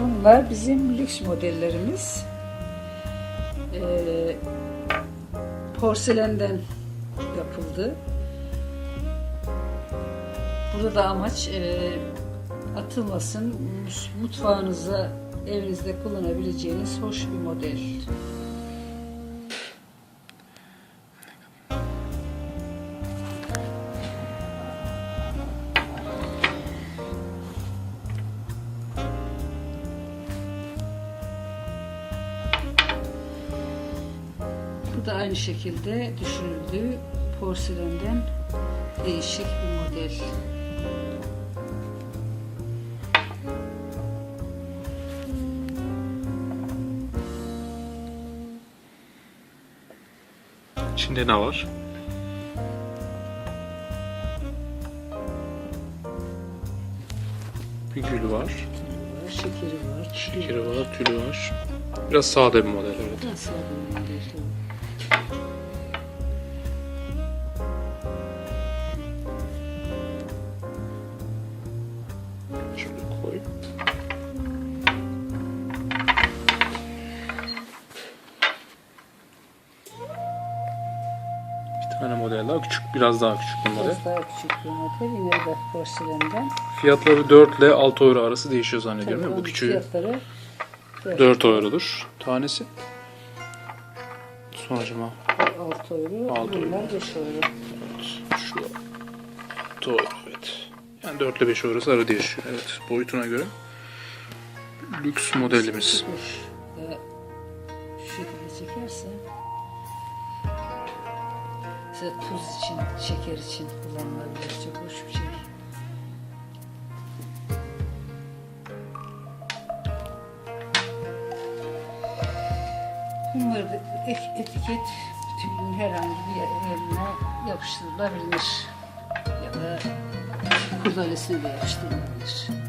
Bunlar bizim lüks modellerimiz. Ee, porselenden yapıldı. Burada da amaç e, atılmasın, mutfağınıza, evinizde kullanabileceğiniz hoş bir model. Bu da aynı şekilde düşünüldü. Porselenden değişik bir model. İçinde ne var? Bir gül var. var, şekeri var. Şekeri var, tülü var. Biraz sade bir model tane model daha küçük, biraz daha küçük model. Biraz daha küçük bir model. Yine de porselenden. Fiyatları 4 ile 6 euro arası değişiyor zannediyorum. değil mi? Tabii Bu küçüğü Fiyatları 4 4 eurodur tanesi. Sonucuma 6 euro. Altı Bunlar euro. 5 euro. şu 6 euro evet. Yani 4 ile 5 euro arası değişiyor. Evet boyutuna göre. Lüks modelimiz. Şu şekilde çekerse mesela tuz için, şeker için kullanılabilir. Çok hoş bir şey. Bunları etiket bütün herhangi bir yerine yapıştırılabilir. Ya da kurdalesine de yapıştırılabilir.